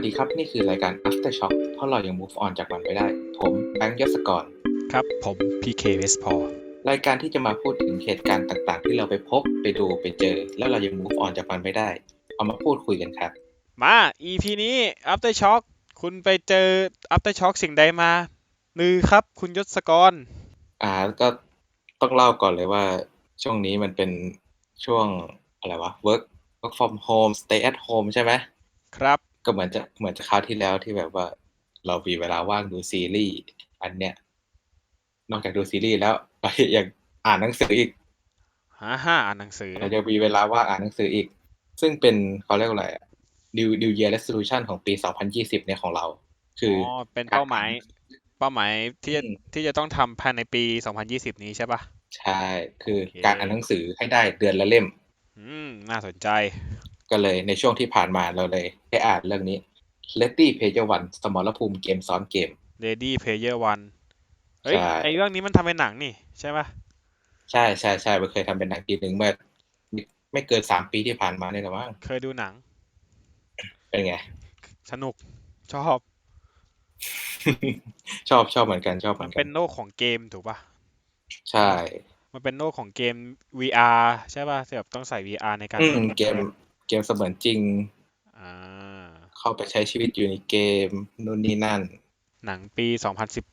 วัสดีครับ นี่คือรายการ After Shock เพราะเรายัง move on จากมันไม่ได้ ผมแบงค์ยศกร ครับ ผม PK w e s t p a u l รายการที่จะมาพูดถึงเหตุการณ์ต่างๆ ที่เราไปพบไปดูไปเจอ แล้วเรายัง move on จากมันไม่ได้ เอามาพูดคุยกันครับ มา EP นี้ After Shock คุณไปเจอ After Shock สิ่งใดมาลือครับ คุณยศกร อ่าก็ต้องเล่าก่อนเลยว่า ช่วงนี้มันเป็นช่วงอะไรวะ work work from home stay at home ใช่ไหมครับ ก็เหมือนจะเหมือนจะคราวที่แล้วที่แบบว่า เรามีเวลาว่างดูซีรีส์อันเนี้ย นอกจากดูซีรีส์แล้วเรายังอ่านหนังสืออีกหาห้าอ่านหนังสือเราจะมีเวลาว่างอ่านหนังสืออีก ซึ่งเป็นเขาเรียกว่าอะไรอะ New New Year Resolution ของปี 2020 เนี่ยของเรา คืออ๋ออเป็นเป้าหมายเป้าหมายที่จะอืมที่จะต้องทำภายในปี 2020 นี้ใช่ปะใช่ คือโอเคการอ่านหนังสือให้ได้เดือนละเล่ม อืม น่าสนใจ ก็เลยในช่วงที่ผ่านมาเราเลยได้อ่านเรื่องนี้ Letty Player One สมรภูมิเกมซ้อนเกม Lady Player One เฮ้ยใช่ไอเรื่องนี้มันทำเป็นหนังนี่ใช่ปะใช่ใช่ใช่มันเคยทำเป็นหนังทีหนึ่งเมื่อไม่ไม่เกินสามปีที่ผ่านมาเนี่ยหรอมั้งเคยดูหนัง เป็นไง สนุกชอบ ชอบชอบเหมือนกันชอบเหมืมัอนนกัเป็นนโลกของเกมถูกปะใช่ มันเป็นโลกของเกม VR ใช่ป่ะที่แบบต้องใส่ VR ในการอืเล่มนเกม เกมเสมือนจริงอ่าเข้าไปใช้ชีวิตอยู่ในเกมนู่นนี่นั่น หนังปี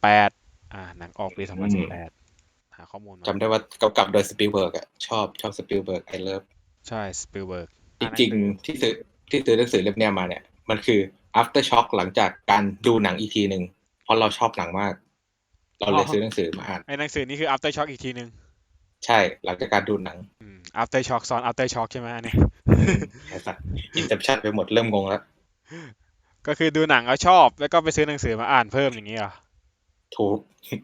2018 อ่า หนังออกปีอืม2018 หาข้อมูลมาจำได้ว่ากำกับโดยสปิลเบิร์กอะชอบชอบสปิลเบิร์กไอเลิฟใช่สปิลเบิร์กจริงๆที่ซื้อที่ซื้อหนังสือเล่มเนี้ยมาเนี่ย มันคือ after shock หลังจากการดูหนังอีกทีหนึ่งเพราะเราชอบหนังมาก เราเลยซื้อหนังสือมาอ่านไอ้หนังสือนี่คือ after shock อีกทีนึง ใช่หลังจากการดูหนังอืม after shock ซ้อน after shock ใช่ไหมอันนี้ไอ้สัตว์อินเซปชั่นไปหมดเริ่มงงแล้ว ก็คือดูหนังแล้วชอบ แล้วก็ไปซื้อหนังสือมาอ่านเพิ่มอย่างนี้เหรอถูก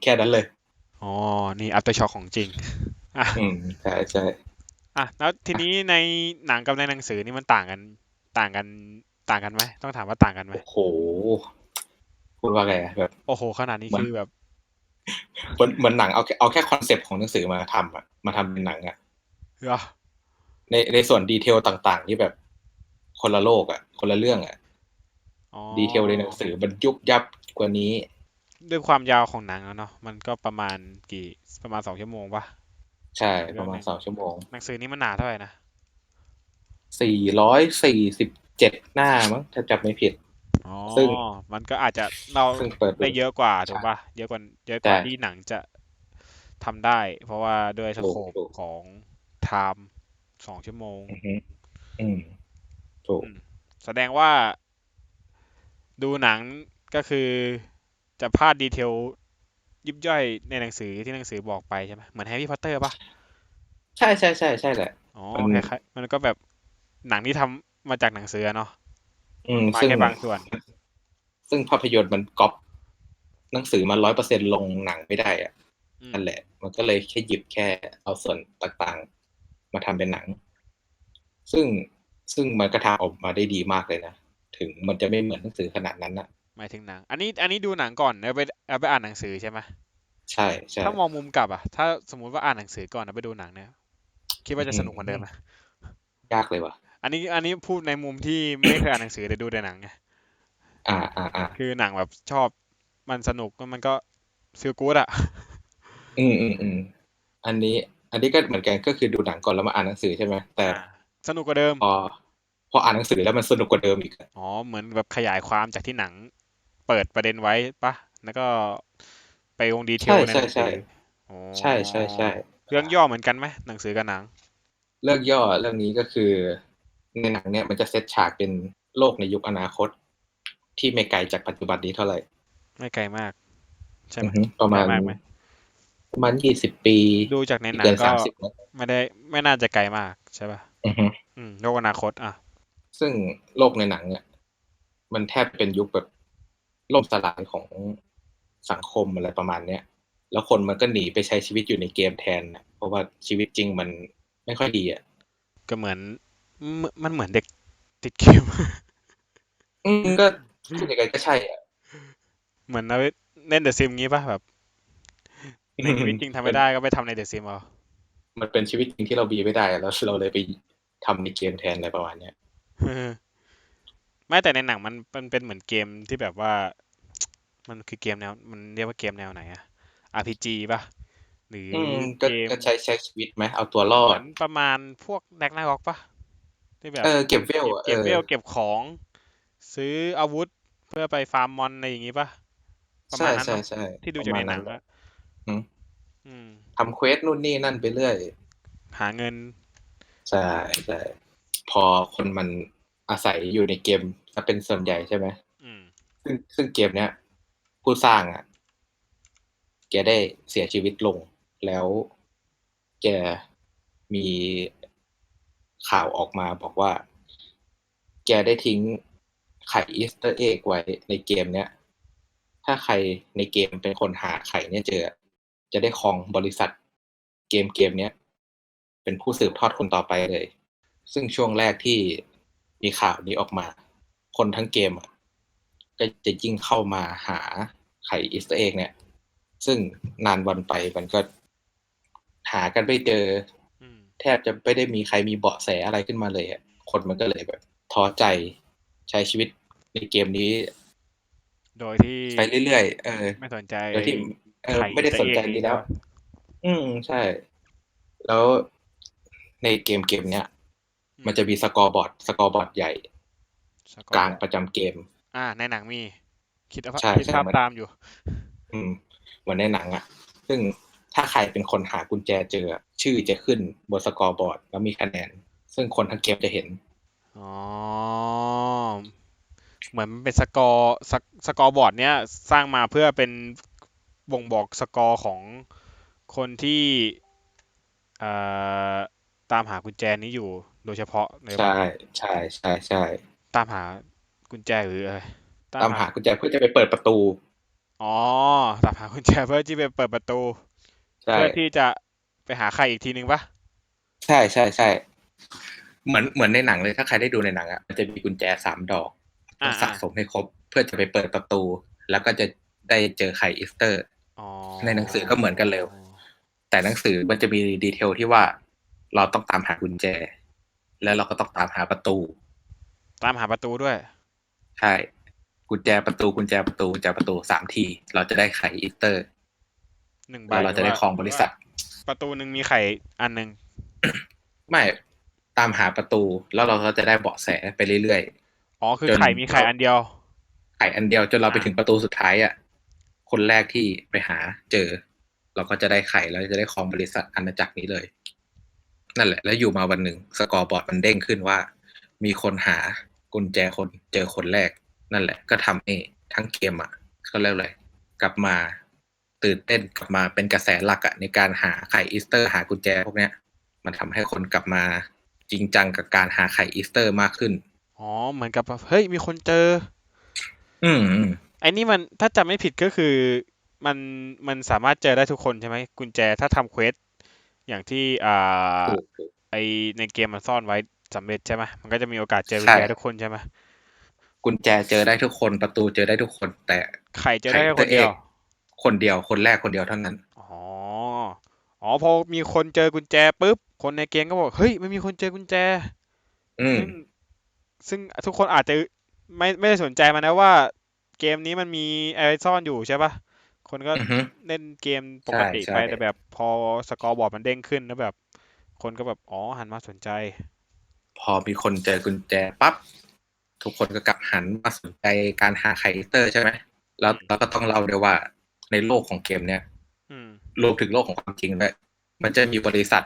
แค่นั้นเลยอ๋อนี่ after shock ของจริงอะอืมใช่ใช่อะแล้วทีนี้ในหนังกับในหนังสือนี่มันต่างกันต่างกันต่างกันไหมต้องถามว่าต่างกันไหมโอ้โหพูดว่าไงอะแบบ โอ้โห ขนาดนี้มันคือแบบ เหมือนเหมือนหนังเอาแค่เอาแค่คอนเซปต์ของหนังสือมาทำอะมาทำเป็นหนังอะเหรอในในส่วนดีเทลต่าง ๆ ที่แบบคนละโลกอะคนละเรื่องอะอ๋อดีเทลในหนังสือมันยุบยับกว่านี้ ด้วยความยาวของหนังแล้วเนาะมันก็ประมาณกี่ประมาณสองชั่วโมงปะใช่ประมาณเรื่องไหนสองชั่วโมง หนังสือนี้มันหนาเท่าไหร่นะสี่ร้อยสี่สิบเจ็ดหน้ามั้งถ้าจำไม่ผิด อ๋อซึ่งมันก็อาจจะเราซึ่งเปิดได้เยอะกว่าใช่ถูกปะเยอะกว่าเยอะกว่าใช่ที่หนังจะทำได้ เพราะว่าด้วยสถูกโคปถูก ของไทม์สองชั่วโมง อือฮึอืมถูก อืมแสดงว่าดูหนังก็คือจะพลาดดีเทลยิบย่อยในหนังสือที่หนังสือบอกไปใช่ไหมเหมือนแฮร์รี่พอตเตอร์ปะใช่ใช่ใช่ใช่แหละ อ๋อมัน คล้ายๆมันก็แบบหนังที่ทำมาจากหนังสืออะเนาะ อืมมาซึ่งแค่บางส่วน ซึ่งภาพยนตร์มันก๊อปหนังสือมาร้อยเปอร์เซ็นลงหนังไม่ได้อะอืมนั่นแหละ มันก็เลยแค่หยิบแค่เอาส่วนต่างๆ มาทำเป็นหนัง ซึ่งซึ่งมันก็ทำออกมาได้ดีมากเลยนะ ถึงมันจะไม่เหมือนหนังสือขนาดนั้นนะหมายถึงหนัง อันนี้อันนี้ดูหนังก่อนแล้วไปเอาไปอ่านหนังสือใช่ไหมใช่ใช่ถ้ามองมุมกลับอะถ้าสมมุติว่าอ่านหนังสือก่อนแล้วไปดูหนังเนี่ย คิดว่าจะสนุกกว่าเดิมไหมยากเลยว่ะ อันนี้อันนี้พูดในมุมที่ไม่เคยอ่านหนังสือแต่ดูแต่หนังไงอ่าอ่าอ่าคือหนังแบบชอบมันสนุกมันก็ฟีลกู๊ดอะอืมอืมอืมอันนี้ อันนี้ก็เหมือนกันก็คือดูหนังก่อนแล้วมาอ่านหนังสือใช่ไหมแต่อ่าสนุกกว่าเดิมพอพออ่านหนังสือแล้วมันสนุกกว่าเดิมอีกอะอ๋อเหมือนแบบขยายความจากที่หนัง เปิดประเด็นไว้ปะแล้วก็ไปลงดีเทลใช่ในหใช่นังสืใช่ออ๋อใช่ใช่ใช่เรื่องย่อเหมือนกันไหมหนังสือกับหนัง เรื่องย่อเรื่องนี้ก็คือ ในหนังเนี่ยมันจะเซตฉากเป็นโลกในยุคอนาคต ที่ไม่ไกลจากปัจจุบันนี้เท่าไหร่ ไม่ไกลมาก ใช่ไหมอือฮึประมาณไกลมากไหมประมาณยี่สิบปี ดูจากในหนังเกินก็สามสิบนะไม่ได้ไม่น่าจะไกลมากใช่ปะอือฮึอืมโลกอนาคต อะ ซึ่งโลกในหนังเนี่ยมันแทบเป็นยุคแบบล่มสลายของสังคมอะไรประมาณเนี้ยแล้วคนมันก็หนีไปใช้ชีวิตอยู่ในเกมแทนนะเพราะว่าชีวิตจริงมันไม่ค่อยดีอะก็เหมือน มมันเหมือนเด็กติดเกม อืมก็พูดยังไงก็ใช่อะ เหมือนเราเล่นเดอะซิมงี้ป่ะแบบในชีวิตจริงทำไม่ได้ก็ไปทำในเดอะซิมเอามันเป็นชีวิตจริงที่เราบีไม่ได้อะแล้วเราเลยไปทำในเกมแทนอะไรประมาณเนี้ยเออไม่แต่ในหนังมันมันเป็นเหมือนเกมที่แบบว่า มันคือเกมแนว มันเรียกว่าเกมแนวไหนอะ RPG ป่ะ หรืออืมก็เกมก็ใช้ใช้ชีวิตไหมเอาตัวรอเหมืดอนประมาณพวกแร็กนาร็อกป่ะ ที่แบบเออเก็บเวลอะเก็บเออเวลเก็บของ ซื้ออาวุธเพื่อไปฟาร์มมอนอะไรอย่างงี้ป่ะประมาใช่ณนั้นใช่เนอะใช่ที่ดูประจากมาในณหนันั้งนแหละอะอืมอืม ทำเควสนู่นนี่นั่นไปเรื่อย หาเงิน ใช่ใช่พอคนมันอาศัยอยู่ในเกมจะเป็นส่วนใหญ่ใช่ไหมอืม ซึ่งซึ่งเกมเนี้ยผู้สร้างอะ แกได้เสียชีวิตลง แล้วแกมี ข่าวออกมาบอกว่า แกได้ทิ้งไข่อีสเตอร์เอ็กไว้ในเกมเนี้ย ถ้าใครในเกมเป็นคนหาไข่เนี่ยเจอ จะได้ครองบริษัทเกมเกมเนี้ย เป็นผู้สืบทอดคนต่อไปเลย ซึ่งช่วงแรกที่มีข่าวนี้ออกมา คนทั้งเกมก็จะยิ่งเข้ามาหาไข่อีสเตอร์เอ็กเนี่ย ซึ่งนานวันไปมันก็หากันไม่เจอ แทบจะไม่ได้มีใครมีเบาะแสอะไรขึ้นมาเลยอะคนมันก็เลยแบบท้อใจใช้ชีวิตในเกมนี้ โดยที่ไปเรื่อยๆเออ ไม่สนใจโดยที่เออไข่ไม่ได้สนใจ Easter egg นี้แล้วใช่ปะอืมใช่ แล้วในเกมเกมเนี้ยอืมันจะมีสกอร์บอร์ดสกอร์บอร์ดใหญ่สอร์กลางประจำเกม อ่า ในหนังมี คิดว่าใช่คิดใช่ภาพมันตามอยู่ อืมเหมือนในหนังอะซึ่ง ถ้าใครเป็นคนหากุญแจเจอ ชื่อจะขึ้นบนสกอร์บอร์ดแล้วมีคะแนน ซึ่งคนทั้งเกมจะเห็น อ๋อ เหมือนมันเป็นสกอร์สกสกอร์บอร์ดเนี้ยสร้างมาเพื่อเป็นบ่งบอกสกอร์ของคนที่เอ่อตามหากุญแจนี้อยู่โดยเฉพาะเลยใช่ปะใช่ใช่ใช่ตามหากุญแจหรืออะไรตามหากุญแจเพื่อจะไปเปิดประตู อ๋อ ตามหากุญแจเพื่อที่ไปเปิดประตู ใช่เพื่อที่จะไปหาใครอีกทีนึงปะใช่ใช่ใช่เหมือนเหมือนในหนังเลยถ้าใครได้ดูในหนังอะมันจะมีกุญแจสามดอกต้อ่าองสะสมให้ครบ เพื่อจะไปเปิดประตู แล้วก็จะได้เจอไข่อีสเตอร์อ๋อในหนังสือก็เหมือนกันเลยแต่หนังสือมันจะมีดีเทลที่ว่า เราต้องตามหากุญแจ แล้วเราก็ต้องตามหาประตู ตามหาประตูด้วย ใช่ กุญแจประตูกุญแจประตูกุญแจประตูสามที เราจะได้ไข่อีสเตอร์ หนึ่งใบแล้วเราจะได้หว่ครองบริษัท ประตูหนึ่งมีไข่อันหนึ่งไม่ตามหาประตูแล้วเราก็จะได้เบาะแสไปเรื่อยอ๋อคือจนไข่มีไข่อันเดียวๆไข่อันเดียวจนเราไปถึงประตูสุดท้ายอะคนแรกที่ไปหาเจอ เราก็จะได้ไข่แล้วจะได้ครองบริษัทอาณาจักรนี้เลย นั่นแหละ แล้วอยู่มาวันหนึ่งสกอร์บอร์ดมันเด้งขึ้นว่า มีคนหากุญแจคนเจอคนแรก นั่นแหละ ก็ทำให้ทั้งเกมอะเขาเรียกอะไรกลับมา ตื่นเต้นกลับมาเป็นกระแสหลักอะในการหาไข่อีสเตอร์ หากุญแจพวกเนี้ย มันทำให้คนกลับมาจริงจังกับการหาไข่อีสเตอร์มากขึ้น อ๋อ เหมือนกับว่าเฮ้ยมีคนเจออืมอืมไอ้นี่มันถ้าจำไม่ผิดก็คือมันมันสามารถเจอได้ทุกคนใช่ไหมกุญแจถ้าทำเควสอย่างที่อ่าถูกถูกไอในเกมมันซ่อนไว้สำเร็จใช่ไหมมันก็จะมีโอกาสเจอกุญใช่แจทุกคนใช่ไหมกุญแจเจอได้ทุกคนประตูเจอได้ทุกคน แต่ไข่เจอได้แค่คนเดียว คนเดียวคนแรกคนเดียวเท่านั้น อ๋อ อ๋อพอมีคนเจอกุญแจปุ๊บ คนในเกมก็บอก เฮ้ยไม่มีคนเจอกุญแจ อืม ซึ่งซึ่งทุกคนอาจจะไม่ไม่ได้สนใจมันนะว่า เกมนี้มันมีอะไรซ่อนอยู่ใช่ปะคนก็อือฮึ เล่นเกมปกติใช่ไปใช่ แต่แบบพอสกอร์บอร์ดมันเด้งขึ้นแล้วแบบ คนก็แบบอ๋อหันมาสนใจ พอมีคนเจอกุญแจปั๊บทุกคนก็กลับหันมาสนใจการหาไคเตอร์ใช่ไหมแล้วเราก็ต้องเล่าด้วยว่า ในโลกของเกม เนี้ยอืมรวมถึงโลกของความจริงด้วยมันจะมีบริษัท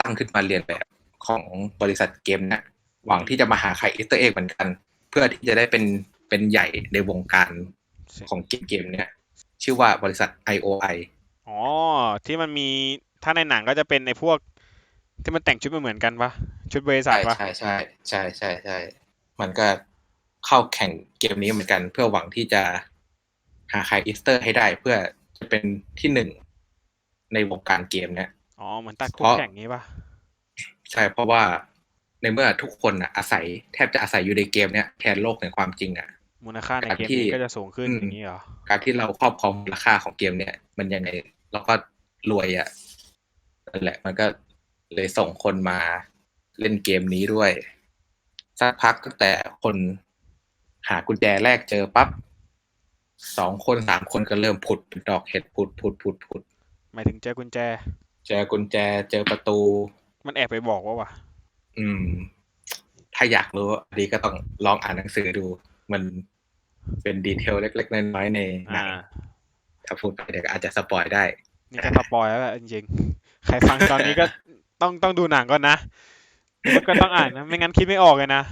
ตั้งขึ้นมาเรียนแบบของบริษัทเกมเนี้ยหวังที่จะมาหาไข่อีสเตอร์เอ็กเหมือนกัน เพื่อที่จะได้เป็นเป็นใหญ่ในวงการของเกมเกมเนี้ยชื่อว่าบริษัท IOI อ๋อ ที่มันมีถ้าในหนังก็จะเป็นในพวก ที่มันแต่งชุดไม่เหมือนกันปะชุดบริษัทใช่ปะใช่ใช่ใช่ใช่ใช่มันก็เข้าแข่งเกมนี้เหมือนกัน เพื่อหวังที่จะ หาไข่อีสเตอร์ให้ได้เพื่อจะเป็นที่หนึ่งในวงการเกมเนี้ยอ๋อเหมือนตัดเพคู่ราะแข่งนี้ปะใช่เพราะว่าในเมื่อทุกคนอะอาศัยแทบจะอาศัยอยู่ในเกมเนี้ยแทนโลกในความจริงอะ มูลค่าในการเกมที่นี้ก็จะสูงขึ้นอืมอย่างนี้เหรอ การที่เราครอบครองมูลค่าของเกมเนี้ยมันยังไงเราก็รวยอะนั่นแหละมันก็เลยส่งคนมาเล่นเกมนี้ด้วยสักพักตั้งแต่คนหากุญแจแรกเจอปั๊บ สองคนสามคนก็เริ่มผุดเป็นดอกเห็ดผุดผุดผุดผุดหมายถึงเจอกุญแจ เจอกุญแจเจอประตู มันแอบไปบอกว่าวะอืม ถ้าอยากรู้อันนี้ก็ต้องลองอ่านหนังสือดู มันเป็นดีเทลเล็ก ๆ น้อยๆในหนัอ่างถ้าพูดไปเดี๋ยวก็อาจจะสปอยได้ นี่ก็สปอยแล้วแหละจริงๆใครฟังตอนนี้ก็ต้องต้องดูหนังก่อนนะแล้วก็ต้องอ่านนะ ไม่งั้นคิดไม่ออกเลยนะ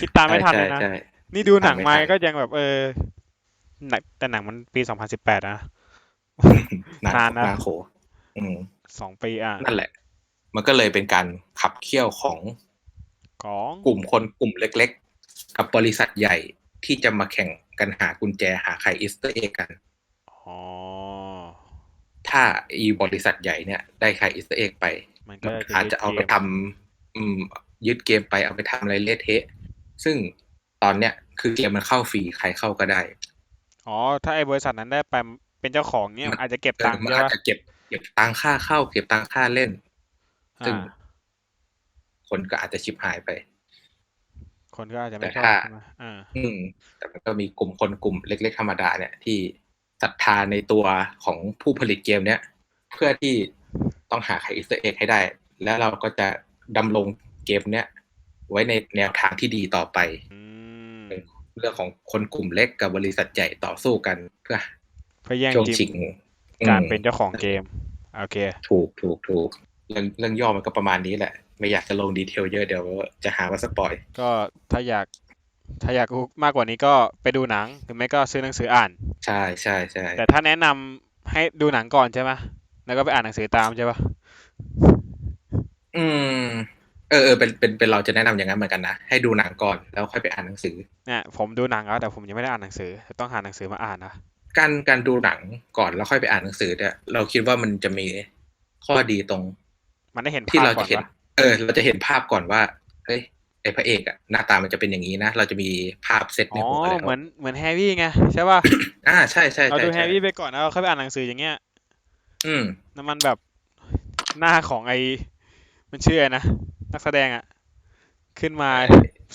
คิดตามไม่ทันเลยนะใช่นี่ดูหนังมาตามไม่ทันก็ยังแบบเออ หนักแต่หนังมันปีสองพันสิบแปดนะใช่นานนะนาโขอืมสองปีอะนั่นแหละ มันก็เลยเป็นการขับเคี่ยวของของกลุ่มคนกลุ่มเล็ก ๆ กับบริษัทใหญ่ที่จะมาแข่งกันหากุญแจหาไขอีสเตอร์เอ็กกันอ๋อถ้าอีบริษัทใหญ่เนี่ย ได้ไขอีสเตอร์เอ็กไป มันก็มันจะอาจจะเอาไปทำอืมยึดเกมไปเอาไปทำอะไรเละเทะ ซึ่งตอนเนี้ยคือเกมมันเข้าฟรีใครเข้าก็ได้ อ๋อ ถ้าไอ้บริษัทนั้นได้ไปเป็นเจ้าของเนี่ยมันอาจจะเก็บเออตังค์มันใช่อาจปะจะเก็บเก็บตังค่าเข้า เก็บตังค่าเล่น ซึ่งอ่า คนก็อาจจะชิบหายไป คนก็อาจจะไม่แต่ชอบถ้า ใช่ไหมอ่า อืม แต่มันก็มีกลุ่มคนกลุ่มเล็ก ๆ ธรรมดาเนี่ยที่ศรัทธาในตัวของผู้ผลิตเกมเนี้ยเพื่อที่ต้องหาไขอีสเตอร์เอ็กให้ได้ แล้วเราก็จะดำรงเกมเนี้ยไว้ในแนวทางที่ดีต่อไป อืม เรื่องของคนกลุ่มเล็กกับบริษัทใหญ่ต่อสู้กันเพื่อเพื่อแย่งช่วงจิชิมงการอืมเป็นเจ้าของเกม โอเค ถูกถูกถูกเรื่องเรื่องย่อมันก็ประมาณนี้แหละ ไม่อยากจะลงดีเทลเยอะเดี๋ยวจะหาว่าสปอยก็ถ้าอยากถ้าอยากรู้มากกว่านี้ก็ไปดูหนังหรือไม่ก็ซื้อหนังสืออ่าน ใช่ใช่ใช่แต่ถ้าแนะนำให้ดูหนังก่อนใช่ไหมแล้วก็ไปอ่านหนังสือตามใช่ปะอืม เออเออเป็นเป็นเป็นเราจะแนะนำอย่างนั้นเหมือนกันนะ ให้ดูหนังก่อนแล้วค่อยไปอ่านหนังสือเนี่ยผมดูหนังแล้วแต่ผมยังไม่ได้อ่านหนังสือ ต้องหาหนังสือมาอ่านนะการการดูหนังก่อนแล้วค่อยไปอ่านหนังสือเนี่ยเราคิดว่ามันจะมีข้อดีตรง มันได้เห็นที่ภาพเราก่อจะนเห็นว่าเออ เราจะเห็นภาพก่อนว่าเฮ้ยไอพระเอกอะหน้าตามันจะเป็นอย่างนี้นะ เราจะมีภาพเซตในอ๋อหัวแล้วเหมือนเหมือนแฮร์รี่ไงใช่ป่ะอ่าใช่ใช่เราใช่ดูแฮใช่ร์รี่ไปก่อนแล้วเราค่อยไปอ่านหนังสืออย่างเงี้ย อืมนั่นมันแบบหน้าของไอมันชื่ออะไรนะ นักแสดงอะขึ้นมา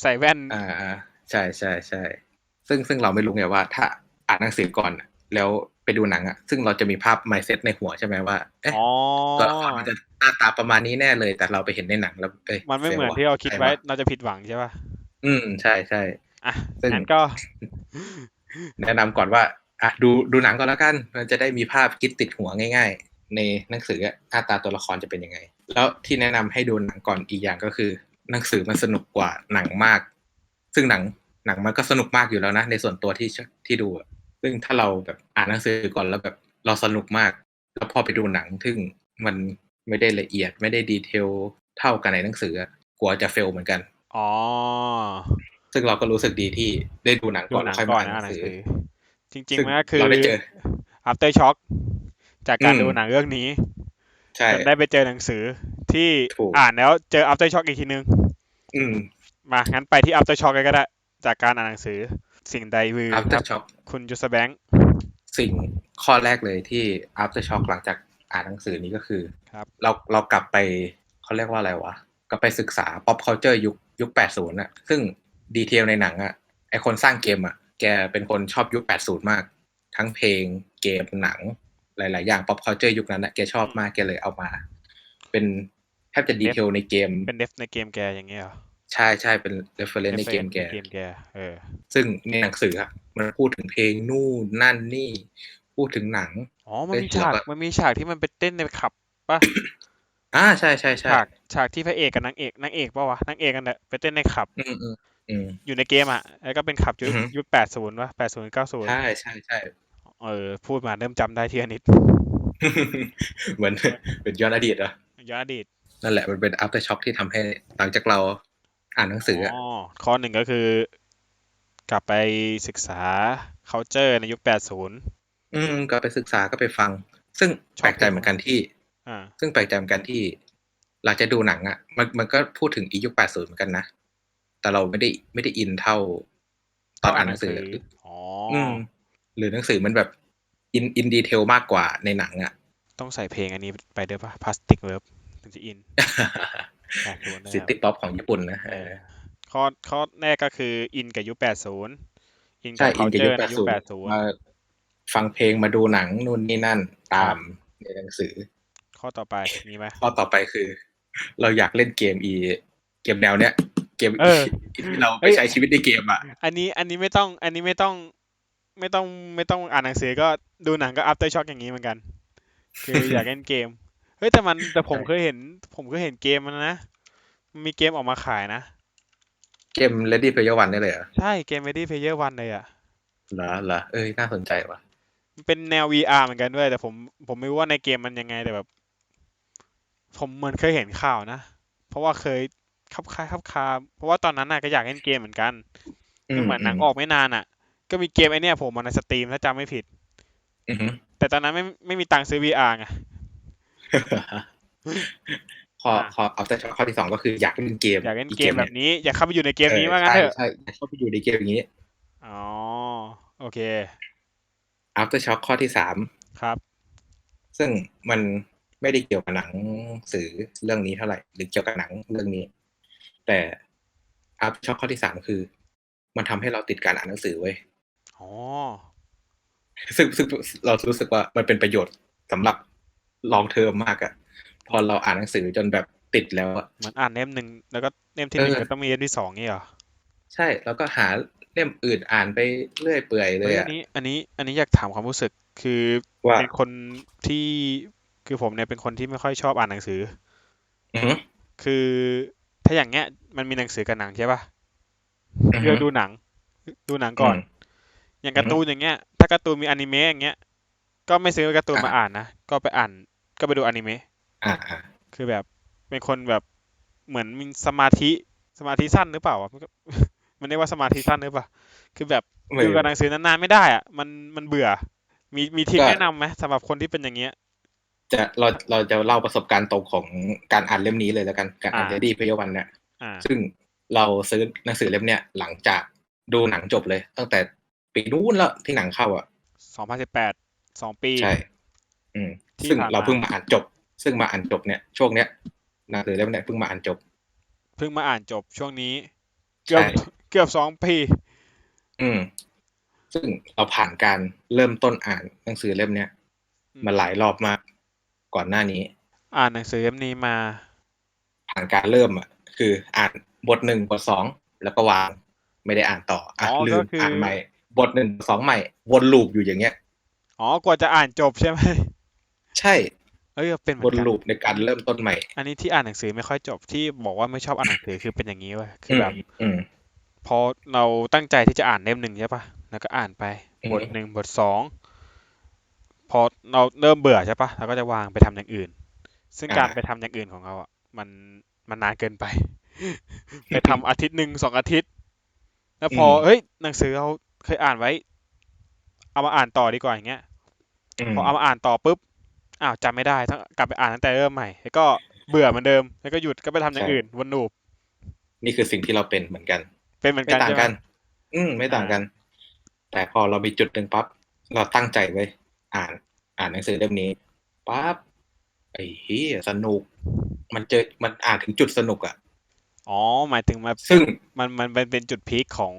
ใส่แว่นอ่าอ่าใช่ใช่ใช่ซึ่งซึ่งเราไม่รู้ไงว่า ถ้าอ่านหนังสือก่อนอะแล้วไปดูหนังอะซึ่งเราจะมีภาพ mindset ในหัวใช่ไหมว่าเอ๊ะอ๋อตัวละครมันจะหน้าตาประมาณนี้แน่เลย แต่เราไปเห็นในหนังแล้วเอ้ยมันไม่เหมือนฟลว่ะที่เราคิดไว้ใช่ปะเราจะผิดหวังใช่ป่ะอืมใช่ใช่อะซึ่งงั้นก็ แนะนำก่อนว่าอะดูดูหนังก่อนแล้วกัน มันจะได้มีภาพคิดติดหัวง่ายๆ ในหนังสืออะหน้าตาตัวละครจะเป็นยังไง แล้วที่แนะนำให้ดูหนังก่อนอีกอย่างก็คือ หนังสือมันสนุกกว่าหนังมาก ซึ่งหนังหนังมันก็สนุกมากอยู่แล้วนะในส่วนตัวที่ชที่ดูอะซึ่งถ้าเราแบบอ่านหนังสือก่อนแล้วแบบเราสนุกมาก แล้วพอไปดูหนังซึ่งมันไม่ได้ละเอียดไม่ได้ดีเทลเท่ากันในหนังสืออะกลัวจะเฟลเหมือนกันอ๋อซึ่งเราก็รู้สึกดีที่ได้ดูหนังดูก่อนหนัแล้วงค่อยก่มาอนอ่านหนะนัอ่านงหนังสือสือจริงซึ่ๆมันก็คือเราได้เจอ after shock จากการอืมดูหนังเรื่องนี้ใช่จนได้ไปเจอหนังสือที่ถูกอ่านแล้วเจอ after shock อีกทีนึง อืม มางั้นไปที่ after shock เลยก็ได้ จากการอ่านหนังสือสิ่งใดคือค after รับ shock คุณจุสแบงค์สิ่งข้อแรกเลยที่ after shock หลังจากอ่านหนังสือนี้ก็คือครับเราเรากลับไปเขาเรียกว่าอะไรวะกลับไปศึกษา pop culture ยุคยุค 80น่ะ ซึ่งดีเทลในหนังอะไอคนสร้างเกมอะแกเป็นคนชอบยุค 80 มาก ทั้งเพลงเกมหนัง หลาย ๆ อย่าง pop culture ยุคนั้นอะแกชอบมากแกเลยเอามา เป็นแทบจะดีเทลในเกม เป็นเดฟในเกมแกอย่างเงี้ยเหรอใช่ใช่เป็น reference ในเกมแกเกมแกเออซึ่งในหนังสืออะมันพูดถึงเพลงนู่นนั่นนี่ พูดถึงหนังอ๋อมันเอ้ยมีฉากแล้วก็มันมีฉากที่มันไปเต้นในขับป่ะอ่าใช่ใช่ใช่ฉากฉากที่พระเอกกับนางเอกนางเอกป่ะวะนางเอกกันแหละไปเต้นในขับอืมอืมอืมอยู่ในเกมอะแล้วก็เป็นขับยุคอือฮึยุคแปดศูนย์ป่ะแปดศูนย์เก้าศูนย์ใช่ใช่ใช่ เออพูดมาเริ่มจำได้ทีละนิดเหมือนเป็นย้อนอดีตเหรอย้อนอดีตนั่นแหละมันเป็น after shock ที่ทำให้หลังจากเราอ่านหนังสืออะอ๋อข้อหนึ่งก็คือ กลับไปศึกษา culture ในยุคแปดศูนย์อืม ก็ไปศึกษาก็ไปฟัง ซึ่งชอบแปลกใจเหมือนกันที่อ่าซึ่งแปลกใจเหมือนกันที่หลังจากดูหนังอะ มันมันก็พูดถึงอียุค 80 เหมือนกันนะ แต่เราไม่ได้ไม่ได้อินเท่าตอนอ่านหนังสืออ๋ออืม หรือหนังสือมันแบบอินอินดีเทลมากกว่าในหนังอะต้องใส่เพลงอันนี้ไปด้วยป่ะ plastic verb ถึงจะอินอยากดูนะซิตี้ป๊อปของญี่ปุ่นนะเอเอออข้อข้อข้อแรกก็คืออินกับยุคแปดศูนย์อินกัใช่บอินกับยุค culture แปในดยุศูคนแปดย์ศูนย์มาฟังเพลงมาดูหนังนู่นนี่นั่นตามในหนังสือ ข้อต่อไปมีไหมข้อต่อไปคือ เราอยากเล่นเกมอีเกมแนวเนี้ยเกมเออที่เราไปเอ้ยใช้ชีวิตในเกมอะ อันนี้อันนี้ไม่ต้อง อันนี้ไม่ต้อง ไม่ต้องไม่ต้องอ่านหนังสือก็ดูหนังก็ after shock อย่างนี้เหมือนกัน คืออยากเล่นเกม เฮ้ยแต่มันแต่ผมใช่เคยเห็น ผมเคยเห็นเกมมันนะมันมีเกมออกมาขายนะ เกม Ready Player One ได้เลยเหรอใช่เกม Ready Player One เลยอะเหรอเหรอเอ้ยน่าสนใจว่ะมันเป็นแนว VR เหมือนกันด้วยแต่ผมผมไม่รู้ว่าในเกมมันยังไงแต่แบบ ผมเหมือนเคยเห็นข่าวนะ เพราะว่าเคยคับคายคับคา เพราะว่าตอนนั้นน่ะก็อยากเล่นเกมเหมือนกันก็เหมือนหนังออกไม่นานอะ ก็มีเกมไอเนี้ยผมมาในสตรีมถ้าจำไม่ผิดอือฮึแต่ตอนนั้นไม่ไม่มีตังค์ซื้อ VR ไงข้ออะข้อเอาแต่ข้อที่สองก็คืออยากเล่นเกม อยากเล่นอีเกมแบบนี้ อยากเข้าไปอยู่ในเกมนี้ว่างั้นเถอะใช่ใช่อยากเข้าไปอยู่ในเกมอย่างนี้ อ๋อ โอเค After Shock ข้อที่สามครับ ซึ่งมันไม่ได้เกี่ยวกับหนังสื่อเรื่องนี้เท่าไหร่ หรือเกี่ยวกับหนังเรื่องนี้ แต่ After Shock ข้อที่สามคือ มันทำให้เราติดการอ่านหนังสือเว้ย อ๋อซึ่งซึ่งเรารู้สึกว่ามันเป็นประโยชน์สำหรับลองเทอมมากอะพอเราอ่านหนังสือจนแบบติดแล้วอะเหมือนอ่านเล่มหนึ่งแล้วก็เล่มที่หนึ่งเออก็ต้องมีเล่มที่สองนี่เหรอใช่แล้วก็หาเล่มอื่นอ่านไปเรื่อยเปื่อยเลเฮ้ยยอัอะนนี้ อันนี้อันนี้อยากถามความรู้สึกคือว่าเป็นคนที่คือผมเนี่ยเป็นคนที่ไม่ค่อยชอบอ่านหนังสืออือฮึคือถ้าอย่างเงี้ย มันมีหนังสือกับหนังใช่ป่ะอือฮึเลือกดูหนัง ดูหนังก่อนม อย่างอือฮึการ์ตูนอย่างเงี้ย ถ้าการ์ตูนมีอนิเมะอย่างเงี้ย ก็ไม่ซื้อการ์ตูนอะมาอ่านนะ ก็ไปอ่าน ก็ไปดูอนิเมะอ่าอ่าคือแบบเป็นคนแบบเหมือนมีสมาธิสมาธิสั้นหรือเปล่าวะมันก็มันเรียกว่าสมาธิสั้นหรือเปล่า คือแบบไม่ดูกับหนังสือนานๆไม่ได้อะ มันมันเบื่อ มีมีทิปก็แนะนำไหมสำหรับคนที่เป็นอย่างเงี้ย จะเราเราจะเล่าประสบการณ์ตรงของการอ่านเล่มนี้เลยแล้วกันการอ่านอ่าเ e ดี้พยวันเนี่ยอ่าซึ่งเราซื้อหนังสือเล่มเนี้ยหลังจากดูหนังจบเลย ตั้งแต่ ปีนู้นแล้วที่หนังเข้าอะสองพันสิบแปดสองปีใช่อืมที่ซึ่งผ่านมาเราเพิ่งมาอ่านจบ ซึ่งมาอ่านจบเนี่ยช่วงเนี้ยหนังสือเล่มเนี้ยเพิ่งมาอ่านจบ เพิ่งมาอ่านจบช่วงนี้ เกือบใช่เกือบสองปี อืม ซึ่งเราผ่านการเริ่มต้นอ่านหนังสือเล่มเนี้ยอืมมาหลายรอบมากก่อนหน้านี้ อ่านหนังสือเล่มนี้มา ผ่านการเริ่มอะคืออ่านบทหนึ่งบทสองแล้วก็วางไม่ได้อ่านต่ออะอ๋อลืก็มคืออ่อ่านใหม่ บทหนึ่งบทสองใหม่ วนลูปอยู่อย่างเงี้ย อ๋อกว่าจะอ่านจบใช่ไหมใช่เอ้ยเป็นเหมืวอนนกันลูปในการเริ่มต้นใหม่ อันนี้ที่อ่านหนังสือไม่ค่อยจบที่บอกว่าไม่ชอบอ่านหนังสือคือเป็นอย่างนี้เว้ยคืออืแบมบอืมพอเราตั้งใจที่จะอ่านเล่มหนึ่งใช่ปะแล้วก็อ่านไปอืมบทหนึ่งบทสองพอเราเริ่มเบื่อใช่ปะเราก็จะวางไปทำอย่างอื่น ซึ่งการไปทำอย่างอื่นของเราอะมันมันนานเกินไป ไปทำอาทิตย์หนึ่งสองอาทิตย์ แล้วพอเฮ้ยหนังสือเรา เคยอ่านไว้ เอามาอ่านต่อดีกว่าอย่างเงี้ยมพอเอามาอ่านต่อปุ๊บอ้าวจำไม่ได้ต้องกลับไปอ่านตั้งแต่เริ่มใหม่แล้วก็เบื่อเหมือนเดิม แล้วก็หยุดก็ไปทำอย่างอื่นวนลูปนี่คือสิ่งที่เราเป็นเหมือนกัน เป็นเหมือนไม่กันต่างใช่ไหมกัน อืมไม่ต่างกัน แต่พอเรามีจุดหนึ่งปั๊บเราตั้งใจไว้อ่านอ่านหนังสือเล่มนี้ปั๊บไอ้เฮียสนุก มันเจอมันอ่านถึงจุดสนุกอะอ๋อหมายถึงมาซึ่งมันมันเป็นเป็นจุดพีคของ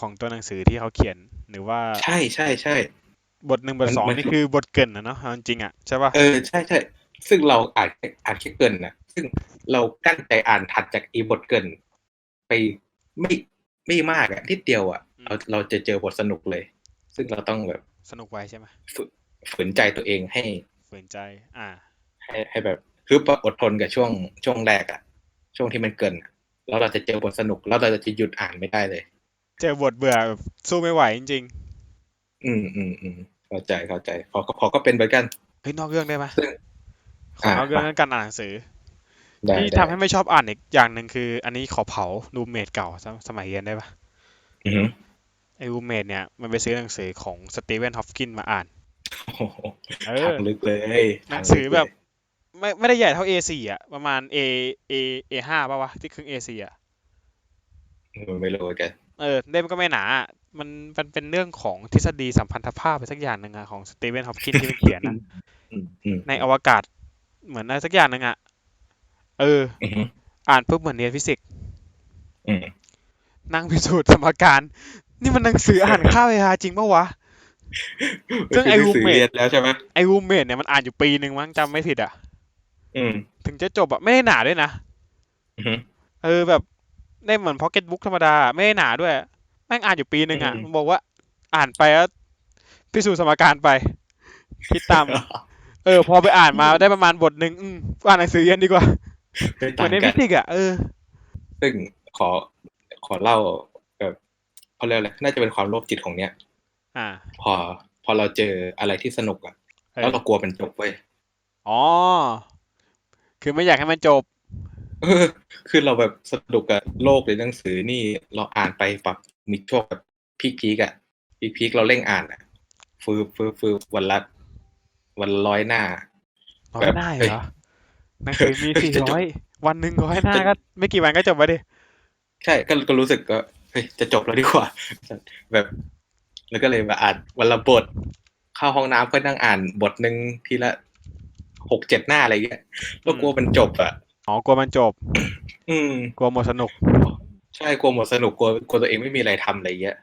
ของตัวหนังสือที่เขาเขียนหรือว่า ใช่ใช่ใช่บทหนึ่งบทมันสองมันนี่คือบทเกรินนะเนาะเอาจริงๆอะใช่ป่ะเออใช่ใช่ซึ่งเราอ่านอ่านแค่เกินนะซึ่งเรากั้นใจอ่านถัดจากอีบทเกิน ไปไม่ไม่มากอะนิดเดียวอะเราเราจะเจอบทสนุกเลย ซึ่งเราต้องแบบสนุกไว้ใช่ไหมฝึกฝืนใจตัวเองให้ฝืนใจ อ่า ให้ให้แบบคืออดทนกับช่วงช่วงแรกอะช่วงที่มันเกินอะแล้วเราจะเจอบทสนุกแล้วเราจะหยุดอ่านไม่ได้เลย เจอบทเบื่อแบบสู้ไม่ไหวจริงอืมอืมอืมเข้าใจเข้าใจพอก็พอก็เป็นเหมือนกันๆเฮ้ยนอกเรื่องได้ไหมซึ่งขอนอกเรื่องเรื่องการอ่านหนังสือได้ที่ได้ทำให้ไม่ชอบอ่านอีกอย่างหนึ่งคือ อันนี้ขอเผารูมเมทเก่าสมสมัยเรียนได้ปะอือหือไอ้รูมเมทเนี่ยมันไปซื้อหนังสือของสตีเวนฮอฟกินมาอ่านโอ้โหเอทาองลึกเลยหนังสือแบบ ไม่ไม่ได้ใหญ่เท่า A4 อะ ประมาณ A A A5 ป่ะวะ ที่ครึ่ง A4 อะทางลึกเลยไม่รู้เหมือนกัน เออเล่มก็ไม่หนาอะมันมันเป็นเรื่องของทฤษฎีสัมพันธภาพไปสักอย่างหนึ่งอะของสตีเวนฮอปกินที่มันเขียนอะอืมอืมในอวกาศเหมือนอะไรสักอย่างหนึ่งอะเอออือหืออ่านปุ๊บเหมือนเรียนฟิสิกส์อืมนั่งพิสูจน์สมการ นี่มันหนังสืออ่านค่าเวลาจริงปะวะซึ่งไอ้มันคืหนัสื roommate เรียนแล้วใช่ไหมไอ้รูมเมทเนี่ยมันอ่านอยู่ปีหนึ่งมั้งจำไม่ผิดอะอืมถึงจะจบอะไม่ได้หนาด้วยนะอือฮึเออแบบ ได้เหมือนพ็อกเก็ตบุ๊กธรรมดา ไม่ได้หนาด้วย แม่งอ่านอยู่ปีหนึ่งอะอืมบอกว่าอ่านไปแล้วพิสูจน์สมการไป คิดตาม เออ พอไปอ่านมาได้ประมาณบทหนึ่งอืมอ่านหนังสือเรียนดีกว่าไม่เหมืต่าอนงในกัฟินสิกส์อะเออ ซึ่งขอขอเล่าแบบเขาเรียกอะไรน่าจะเป็นความโรคจิตของเนี้ยอ่า พอ พอเราเจออะไรที่สนุกอะเออแล้วเรากลัวมันจบเว้ยอ๋อ คือไม่อยากให้มันจบ เออคือเราแบบสนุกกับโลกในหนังสือนี่เราอ่านไปปรับมีช่วงแบบพีคพีกๆอะพีคพีกๆเราเร่งอ่านอะฟืบฟืบฟืบวันละวันละร้อยหน้าร้อแบยบหน้าเฮ้ยเหรอหนังสือมีเฮ้ยสี่จะจบร้อยวันหนึ่งร้อยหน้าจะก็ไม่กี่วันก็จบไปดิใช่ก็ก็รู้สึกก็เฮ้ยจะจบแล้วดีกว่า แบบ แล้วก็เลยมาอ่านวันละบท เข้าห้องน้ำก็นั่งอ่านบทหนึ่งทีละหกเจ็ดหน้าอะไรเงี้ยแล้วกลัวมันจบอะ อ๋อกลัวมันจบ อืม กลัวหมดสนุก ใช่กลัวหมดสนุกกลัวกลัวตัวเองไม่มีอะไรทำอะไรเงี้ย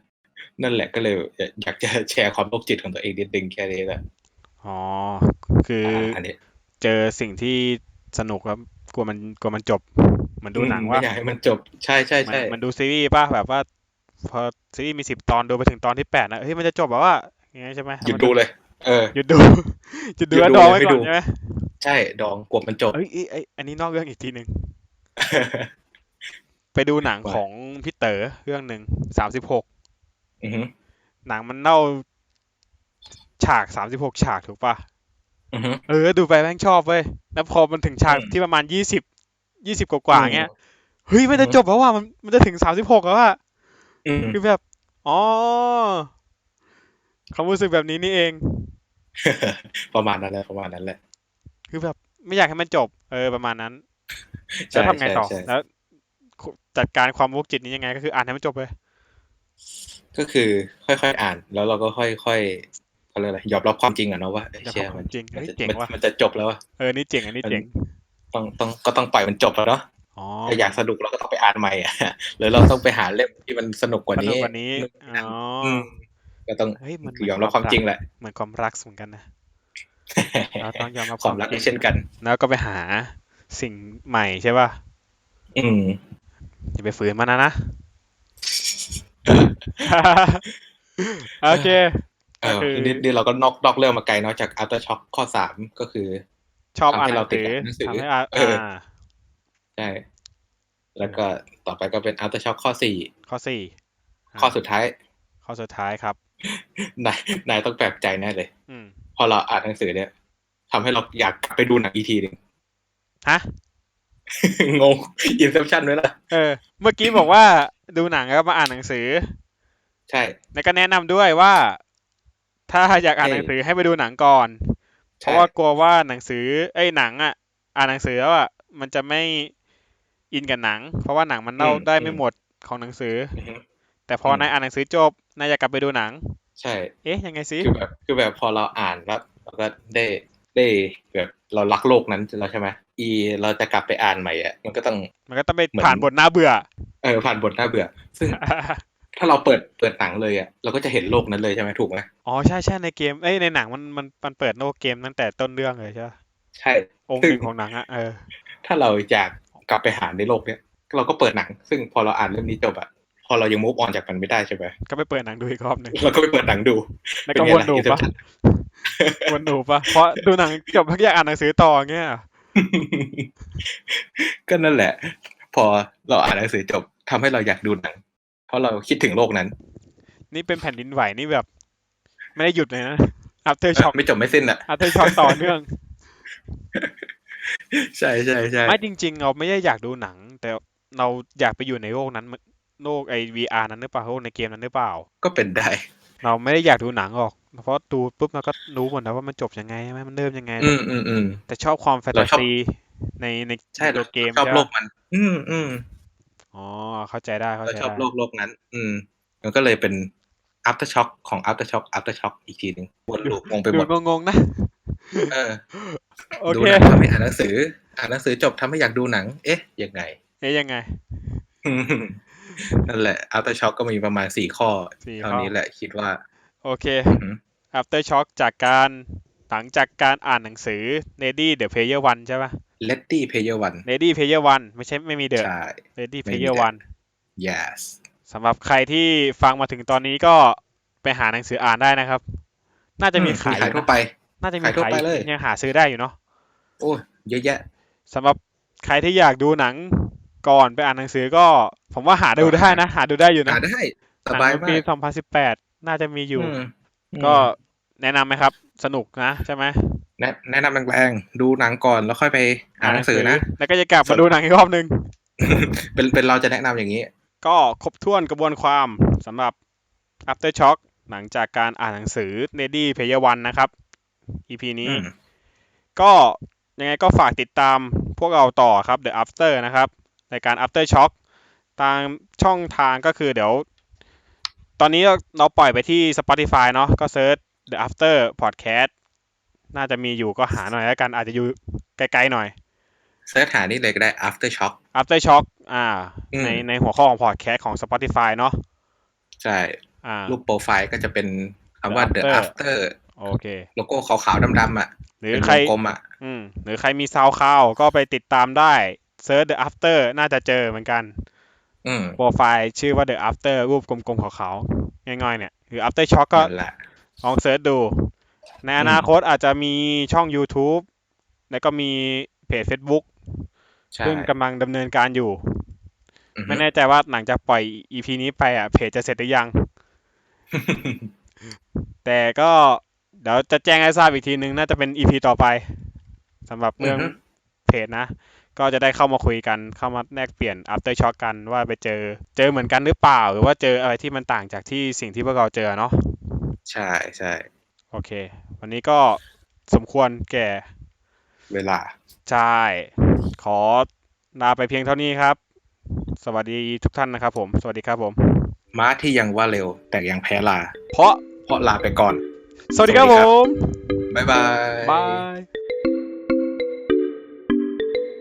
นั่นแหละก็เลยอยากจะแชร์ความโรคจิตของตัวเองนิดนึงแค่นี้แหละอ๋อ คืออ่าอันนี้เจอสิ่งที่สนุกแล้วกลัวมันกลัวมันจบเหมือนดูหนังอืมว่าไม่อยากให้มันจบใช่ใช่มันใช่มันดูซีรีส์ป่ะแบบว่า พอซีรีส์มีสิบตอนดูไปถึงตอนที่แปดนะเฮ้ยมันจะจบแบบว่าอย่างงี้ใช่ไหมหยุดดูเลย เออหยุดดู หยุดดูหยุดแล้วดูดองเลยไว้ไม่ก่อดูนใช่ไหม ใช่ดองกลัวมันจบ เอ้ยเอ้ยเอ้ยอันนี้นอกเรื่องอีกทีหนึ่งไปดูหนังว่า ของพี่เต๋อเรื่องหนึ่งสามสิบหกอือฮึหนังมันเล่าฉากสามสิบหกฉากถูกป่ะอือฮึเออ ดูไปแม่งชอบเว้ยแล้วพอมันถึงฉากอืม ที่ประมาณยี่สิบยี่สิบกว่าๆเงี้ยอืมเฮ้ยมันจะอืมจบแล้วว่ะมันมันจะถึงสามสิบหกแล้วว่ะ อืมคือแบบ อ๋อความรู้สึกแบบนี้นี่เอง ประมาณนั้นแหละประมาณนั้นแหละ คือแบบไม่อยากให้มันจบ เออประมาณนั้นใช่แล้วทำไงต่อใช่ใช่แล้วจัดการความมุกจิตนี้ยังไง ก็คืออ่านให้มันจบเลยก็คือค่อยๆอ่าน แล้วเราก็ค่อยๆเขาเรียกอะไรยอมรับความจริงอะเนาะว่าเอ้ยยอมรับเชื่อความมันจริงมันเฮ้ยจะเจ๋งมันว่ะมันจะจบแล้วอะเออนี่เจ๋งอันนี้เจ๋งต้องต้องก็ต้องปล่อยมันจบแล้วเนาะอ๋อถ้าอยากสนุกเราก็ต้องไปอ่านใหม่อะหรือเราต้องไปหาเล่มที่มันสนุกกว่าสนุนี้กกว่านี้อ๋ออมก็ต้องเฮ้ยมันยอมรับความจริงแหละเหมือนความรักเหมือนกันนะ เราต้องยอมรับความรักจริก็งเช่นกัน แล้วก็ไปหาสิ่งใหม่ใช่ป่ะอืมอย่าไปฝืนมันนะนะโอเคเออก็คือนี่นี่เราก็นอกนอกเรื่องมาไกลเนาะจาก after shock ข้อสามก็คือ ชอบทำอ่านให้หนัเรางติดสือหนังสือทำให้อ่านเอออ่าใช่ แล้วก็ต่อไปก็เป็น after shock ข้อสี่ข้อสี่าข้อสุดท้าย ข้อสุดท้ายครับนายนายต้องแปลกใจแน่เลย อืม พอเราอ่านหนังสือเนี่ยทำให้เราอยากกลับไปดูหนังอีกทีหนึ่งฮะ งงอินเซปชันด้วยล่ะ เออ เมื่อกี้บอกว่าดูหนังแล้วมาอ่านหนังสือ ใช่ แล้วก็แนะนำด้วยว่า ถ้าอยากอ่านเอ้หยนังสือให้ไปดูหนังก่อน เพใช่ราะว่ากลัวว่าหนังสือ เอ้ยหนังอะ อ่านหนังสือแล้วอะ มันจะไม่อินกับหนัง เพราะว่าหนังมันเล่าได้ไม่หมดของหนังสืออือฮึแต่พออมนายอ่านหนังสือจบนายอยากกลับไปดูหนัง ใช่ เอ๊ะยังไงสิคือแบบคือแบบพอเราอ่านแล้วเราก็ได้ได้แบบเรารักโลกนั้นแล้วใช่ไหมอีเราจะกลับไปอ่านใหม่อะมันก็ต้องมันก็ต้องไปเหมือนผ่านบทน่าเบื่อ เออผ่านบทน่าเบื่อ ซึ่งถ้าเราเปิดเปิดหนังเลยอะเราก็จะเห็นโลกนั้นเลยใช่ไหมถูกไหมอ๋อใช่ใช่ในเกมเอ้ยในหนังมันมันมันเปิดโลกเกมตั้งแต่ต้นเรื่องเลยใช่ปะใช่องค์ซึ่หงนึ่งของหนังอะเออถ้าเราอยากกลับไปหาในโลกเนี้ยเราก็เปิดหนัง ซึ่งพอเราอ่านเรื่องนี้จบอะ พอเรายังมูฟออนจากมันไม่ได้ใช่ไหมก็ไปเปิดหนังดูอีกรอบหนึ่งเราก็ไปเปิดหนังดู แล้วก็เป็นวไงนล่ะดูปะ Inception วนดูปะเพราะดูหนังจบแล้วอยากอ่านหนังสือต่อเงี้ยก็นั่นแหละ พอเราอ่านหนังสือจบทำให้เราอยากดูหนัง เพราะเราคิดถึงโลกนั้น นี่เป็นแผ่นดินไหวนี่แบบ ไม่ได้หยุดเลยนะ after shock ไม่จบไม่สิ้นอะ after shock ต่อเนื่องใช่ใช่ใช่ไม่จริง ๆ เราไม่ได้อยากดูหนัง แต่เราอยากไปอยู่ในโลกนั้น โลกไอ VR นั้นหรือเปล่าโลกในเกมนั้นหรือเปล่า ก็เป็นได้ เราไม่ได้อยากดูหนังหรอก เพราะดูปุ๊บเราก็รู้หมดแล้วว่ามันจบยังไงใช่ไหมมันเริ่มยังไง อืมอืมอืมแต่ชอบความแฟนเราตาชอบซีในในใช่ในเราตัวเกมชอบใช่โลปะกมัน อืมอืมอ๋อเข้าใจได้เข้าเราใจชอบได้โลกโลกนั้น อืม มันก็เลยเป็น after shock ของ after shock after shock อีกทีหนึ่งวนลูปงงไปหดูมดงงๆนะเออโอดูเคหนังทำให้อ่านหนังสือ อ่านหนังสือจบทำให้อยากดูหนัง เอ๊ะยังไง เอ๊ยยังไง นั่นแหละ after shock ก็มีประมาณสี่ข้อสี่เท่าข้อนี้แหละคิดว่า โอเคอือหือ after shock จากการหลังจากการอ่านหนังสือ Ready the Player One ใช่ปะ Letty Player One Ready Player One ไม่ใช่ไม่มี The ใช่ Ready ไม่มี Player The One yes สำหรับใครที่ฟังมาถึงตอนนี้ก็ไปหาหนังสืออ่านได้นะครับ น่าจะมีอืขายอขายยู่ทั่วนะไป น่าจะมีขายทั่วขายไปอยู่เลยยังหาซื้อได้อยู่เนาะโอ้ยเยอะแยะสำหรับใครที่อยากดูหนัง ก่อนไปอ่านหนังสือก็ ผมว่าหาดูได้นะ หาดูได้อยู่นะหาได้สหนังบายเมื่อมาปีก2018น่าจะมีอยู่อืมก็แนะนำไหมครับ สนุกนะใช่ไหมแนะแนะนำแรงๆดูหนังก่อนแล้วค่อยไปอ่านหนังสือนะ แล้วก็จะกลับมาดูหนังอีกรอบหนึ่งเป็นเป็นเราจะแนะนำอย่างนี้ ก็ครบถ้วนกระบวนความสำหรับ After Shock หลังจากการอ่านหนังสือ Ready Player One นะครับ EP นี้อืมก็ยังไงก็ฝากติดตามพวกเราต่อครับ The After นะครับ รายการ After Shock ตามช่องทางก็คือเดี๋ยว ตอนนี้เราเราปล่อยไปที่ Spotify เนาะก็เซิร์ช The After Podcast น่าจะมีอยู่ก็หาหน่อยแล้วกัน อาจจะอยู่ไกลๆหน่อยเสิร์ชหานี่เลยก็ได้ after shock After Shock อ่าอืมในในหัวข้อของ podcast ของ Spotify เนาะใช่อ่ารูปโปรไฟล์ก็จะเป็นคำว่า The the After after โอเค โลโก้ขาวๆดำๆอะหรือเป็นใครวงกลมอะอืมหรือใครมีซาวคลาวก็ไปติดตามได้ เซิร์ช The After น่าจะเจอเหมือนกันอืมโปรไฟล์ชื่อว่า The After รูปกลมๆขาวๆง่ายๆเนี่ยหรือ After Shock ก็นั่นแหละลองเซิร์ชดู ในอนาคตอาจจะมีช่อง YouTube แล้วก็มีเพจ Facebook ใช่ซึ่งกำลังดำเนินการอยู่อือฮึไม่แน่ใจว่าหลังจากปล่อย EP นี้ไปอะ เพจจะเสร็จหรือยัง แต่ก็เดี๋ยวจะแจ้งให้ทราบอีกทีนึง น่าจะเป็น EP ต่อไปสำหรับเรื่องอือฮึเพจนะ ก็จะได้เข้ามาคุยกันเข้ามาแลกเปลี่ยน after shock กันว่าไปเจอ เจอเหมือนกันหรือเปล่า หรือว่าเจออะไรที่มันต่างจากที่สิ่งที่พวกเราเจอเนาะใช่ใช่โอเค วันนี้ก็สมควรแก่ เวลา ใช่ ขอลาไปเพียงเท่านี้ครับ สวัสดีทุกท่านนะครับผม สวัสดีครับผม ม้าที่ยังว่าเร็ว แต่ยังแพ้ลา เพราะเพราะลาไปก่อน สวัสดีครับสวัสดีผครับมบ๊ายบายบาย